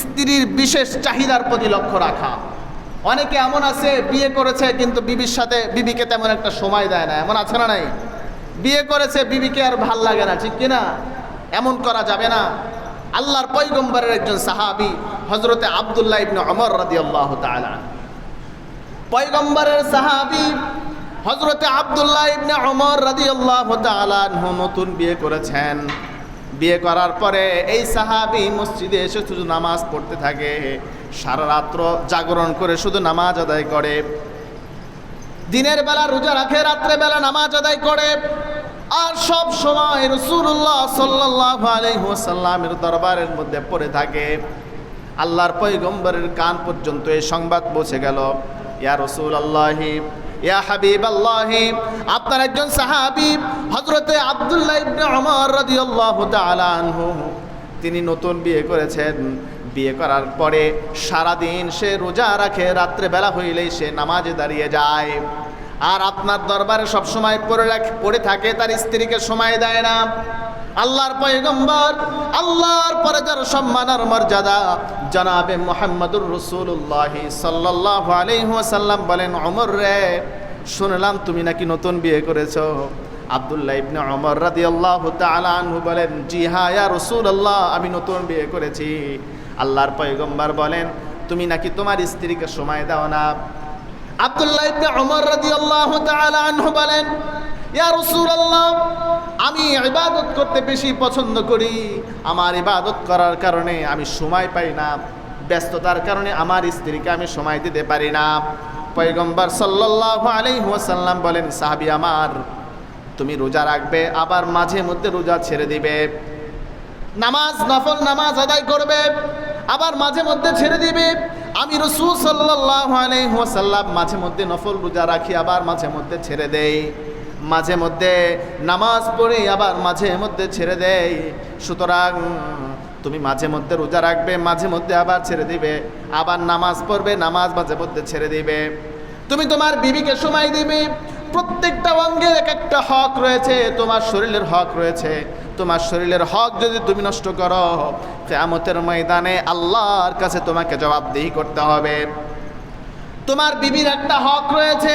স্ত্রীর বিশেষ চাহিদার প্রতি লক্ষ্য রাখা। অনেকে এমন আছে, বিয়ে করেছে কিন্তু বিবির সাথে বিবিকে তেমন একটা সময় দেয় না। এমন আছে না নাই? বিয়ে করেছে, বিবিকে আর ভালো লাগে না, ঠিক কিনা? এমন করা যাবে না। আল্লাহর পৈগম্বরের একজন সাহাবি হজরতে আবদুল্লাহ ইবনে অমর রাদি আল্লাহ পয়গম্বরের সাহাবি হজরতে আবদুল্লাহ ইবনে অমর রাদি আল্লাহ নতুন বিয়ে করেছেন। বিয়ে করার পরে এই সাহাবি মসজিদে এসে শুধু নামাজ পড়তে থাকে, সারা রাত্র জাগরণ করে শুধু নামাজ আদায় করে। দিনের বেলা রোজা রাখে, রাত্রে বেলা নামাজ আদায় করে। আর সব সময় রসুল্লাহ সাল্লাহ আলহিহাসাল্লামের দরবারের মধ্যে পড়ে থাকে। আল্লাহর পৈগম্বরের কান পর্যন্ত এই সংবাদ পৌঁছে গেল। ইয়া রসুল আল্লাহি ইয়া হাবিব আল্লাহি আপনার একজন সাহাবি হজরতে আবদুল্লাহ ইবনে ওমর রাদিয়াল্লাহু তাআলা আনহু, তিনি নতুন বিয়ে করেছেন। বিয়ে করার পরে সারাদিন সে রোজা রাখে, রাত্রে বেলা হইলেই সে নামাজে দাঁড়িয়ে যায়। আর আপনার দরবারে সবসময় পড়ে রাখ, পড়ে থাকে, তার স্ত্রীকে সময় দেয় না। আল্লাহর পয়গম্বর, আল্লাহর পরে যার সম্মান আর মর্যাদা, জনাবে মোহাম্মদুর রসুল্লাহ সাল্লাহ আলহিহাসাল্লাম বলেন অমর রে, শুনলাম তুমি নাকি নতুন বিয়ে করেছ। আবদুল্লাহ ইবনে অমর রাদি আল্লাহ আনহু বলেন, জি হা ইয়া রসুল আল্লাহ আমি নতুন বিয়ে করেছি। আল্লাহর পয়গম্বর বলেন, তুমি নাকি তোমার স্ত্রীকে সময় দাও না? আবদুল্লাহ ইবনে ওমর রাদিয়াল্লাহু তাআলা আনহু বলেন, ইয়া রাসূলুল্লাহ, আমি ইবাদত করতে বেশি পছন্দ করি। আমার ইবাদত করার কারণে আমি সময় পাই না। ব্যস্ততার কারণে আমার স্ত্রীকে আমি সময় দিতে পারি না। পয়গম্বর সাল্লাল্লাহু আলাইহি ওয়াসাল্লাম বলেন, সাহাবী আমার তুমি রোজা রাখবে, আবার মাঝে মধ্যে রোজা ছেড়ে দিবে। নামাজ, নফল নামাজ আদায় করবে, আবার মাঝে মধ্যে ছেড়ে দিবে। আমি রসুল সাল্লাহ মাঝে মধ্যে নফল রোজা রাখি, আবার মাঝে মধ্যে ছেড়ে দেই। মাঝে মধ্যে নামাজ পড়ে, আবার মাঝে মধ্যে ছেড়ে দেই। সুতরাং তুমি মাঝে মধ্যে রোজা রাখবে, মাঝে মধ্যে আবার ছেড়ে দিবে। আবার নামাজ পড়বে, নামাজ মাঝে মধ্যে ছেড়ে দিবে। তুমি তোমার বিবিকে সময় দিবে। প্রত্যেকটা অঙ্গের এক একটা হক রয়েছে, তোমার শরীরের হক রয়েছে। তোমার শরীরের হক যদি তুমি নষ্ট করো, কেয়ামতের ময়দানে আল্লাহর কাছে তোমাকে জবাবদিহি করতে হবে। তোমার বিবির একটা হক রয়েছে,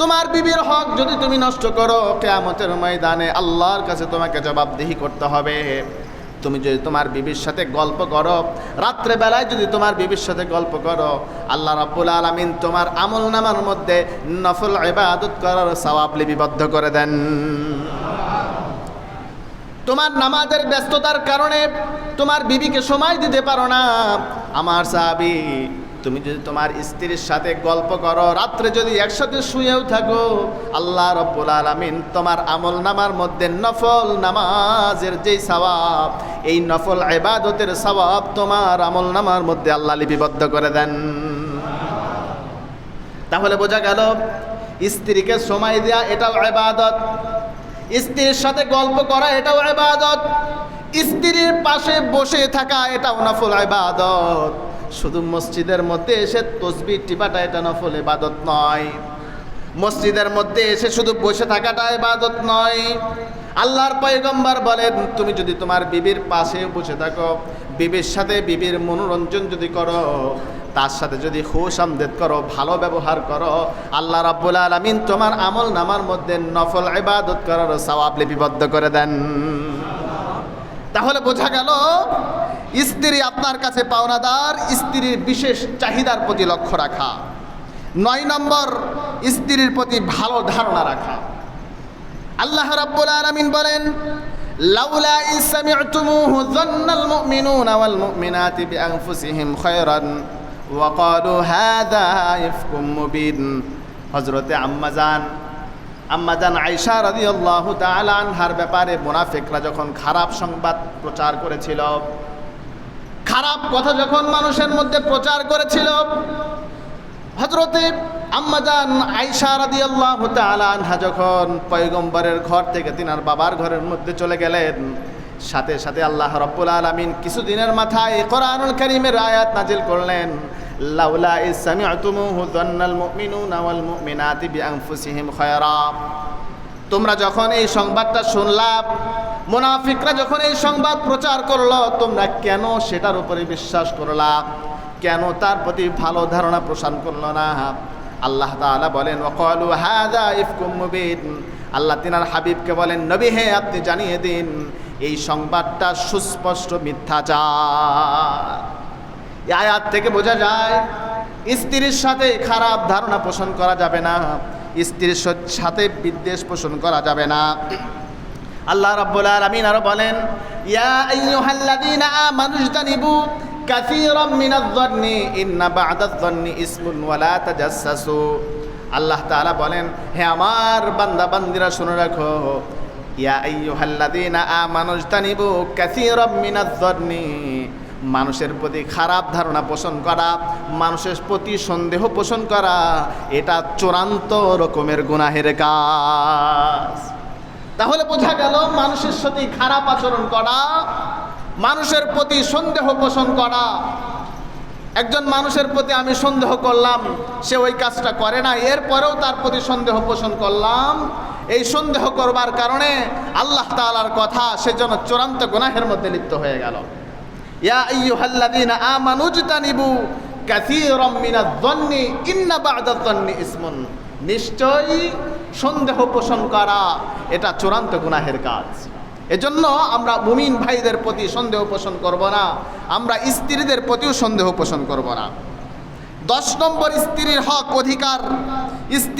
তোমার বিবির হক যদি তুমি নষ্ট করো, কেয়ামতের ময়দানে আল্লাহর কাছে তোমাকে জবাবদিহি করতে হবে। তুমি যদি তোমার বিবির সাথে গল্প করো, রাত্রেবেলায় যদি তোমার বিবির সাথে গল্প করো, আল্লাহ রাব্বুল আলমিন তোমার আমল নামার মধ্যে নফল ইবাদত করার সওয়াব লিপিবদ্ধ করে দেন। তোমার নামাজের ব্যস্ততার কারণে তোমার বিবিকে সময় দিতে পারো না। আমার সাহাবি তুমি যদি তোমার স্ত্রীর সাথে গল্প করো, রাত্রে যদি একসাথে শুয়েও থাকো, আল্লাহ রব্বুল আলমিন তোমার আমল নামার মধ্যে নফল নামাজের যেই সবাব এই নফল এবাদতের সবাব তোমার আমল নামার মধ্যে আল্লাহ লিপিবদ্ধ করে দেন। তাহলে বোঝা গেল, স্ত্রীকে সময় দেওয়া এটাও এবাদত স্ত্রীর সাথে গল্প করা এটাও এবাদত স্ত্রীর পাশে বসে থাকা এটাও নফল ইবাদত। শুধু মসজিদের মধ্যে এসে তসবির টিপাটা এটা নফল ইবাদত নয়। মসজিদের মধ্যে এসে শুধু বসে থাকাটা ইবাদত নয়। আল্লাহর পয়গম্বর বলেন, তুমি যদি তোমার বিবির পাশে বসে থাকো, বিবির সাথে বিবির মনোরঞ্জন যদি করো, তার সাথে যদি খুশ আমদেদ করো, ভালো ব্যবহার করো, আল্লাহ রাব্বুল আলামিন তোমার আমল নামার মধ্যে নফল ইবাদত করার সওয়াব লিপিবদ্ধ করে দেন। তাহলে বোঝা গেল স্ত্রী আপনার কাছে পাওনাদার, স্ত্রীর বিশেষ চাহিদার প্রতি লক্ষ্য রাখা। নয় নম্বর, স্ত্রীর প্রতি ভালো ধারণা রাখা। আল্লাহ রাব্বুল আলামিন বলেন, লাউলা ইন সামি'তুমুহু যান্নাল মুমিনুনা ওয়াল মুমিনাতি বিআনফুসিহিম খায়রান ওয়া ক্বালু হাযা ইফকুম মুবিন। হযরতে আম্মাজান আম্মাজান আয়েশা রাদিয়াল্লাহু তাআলা আনহার ব্যাপারে মুনাফিকরা যখন খারাপ সংবাদ প্রচার করেছিল খারাপ কথা যখন মানুষের মধ্যে প্রচার করেছিল হজরতে আম্মাজান আইসা রাদি আল্লাহ আনহা যখন পয়গম্বরের ঘর থেকে তিনার বাবার ঘরের মধ্যে চলে গেলেন, সাথে সাথে আল্লাহ রব্বুল আলমিন কিছুদিনের মাথায় কোরআনুল করিমের আয়াত নাজিল করলেন, লাউলা ইসামিআতুমুহু যান্নাল মুমিনুনা ওয়াল মুমিনাতি বিআনফুসিহিম খায়রা। তোমরা যখন এই সংবাদটা শুনলাম মুনাফিকরা যখন এই সংবাদ প্রচার করল, তোমরা কেন সেটার উপরে বিশ্বাস করলা? কেন তার প্রতি ভালো ধারণা প্রসার করল না? আল্লাহ তাআলা বলেন, ওয়াকালু হাযা ইফকুম আল্লাহ তিনার হাবিবকে বলেন, নবী হে, আপনি জানিয়ে দিন, এই সংবাদটা সুস্পষ্ট মিথ্যাচার। আয়াত থেকে বোঝা যায়, স্ত্রীর সাথে খারাপ ধারণা পোষণ করা যাবে না, স্ত্রীর সাথে বিদ্বেষ পোষণ করা যাবে না। আল্লাহ রাব্বুল আলামিন আরও বলেন, ইয়া আইয়ুহাল্লাযীনা আমানু ইজতানিবু কাসীরাম মিনায-যন্নি ইন্না বা'দায-যন্নি ইসমুন ওয়া লা তাজাসসাসু। আল্লাহ তাআলা বলেন, হে আমার বান্দা বান্দিরা শুনে রাখো, ইয়া আইয়ুহাল্লাযীনা আমানু ইজতানিবু কাসীরাম মিনায-যন্নি মানুষের প্রতি খারাপ ধারণা পোষণ করা, মানুষের প্রতি সন্দেহ পোষণ করা, এটা চূড়ান্ত রকমের গুনাহের কাজ। তাহলে বোঝা গেল মানুষের সাথে খারাপ আচরণ করা, মানুষের প্রতি সন্দেহ পোষণ করা। একজন মানুষের প্রতি আমি সন্দেহ করলাম, সে ওই কাজটা করে না, এরপরেও তার প্রতি সন্দেহ পোষণ করলাম। এই সন্দেহ করবার কারণে আল্লাহ তাআলার কথা সে যেন চূড়ান্ত গুনাহের মধ্যে লিপ্ত হয়ে গেল। ইয়া ইসমুন। নিশ্চয়ই সন্দেহ পোষণ করা এটা চূড়ান্ত গুনাহের কাজ। এজন্য আমরা মুমিন ভাইদের প্রতি সন্দেহ পোষণ করব না। আমরা স্ত্রীদের প্রতিও সন্দেহ পোষণ করব না। দশ নম্বর স্ত্রীর হক অধিকার। স্ত্রী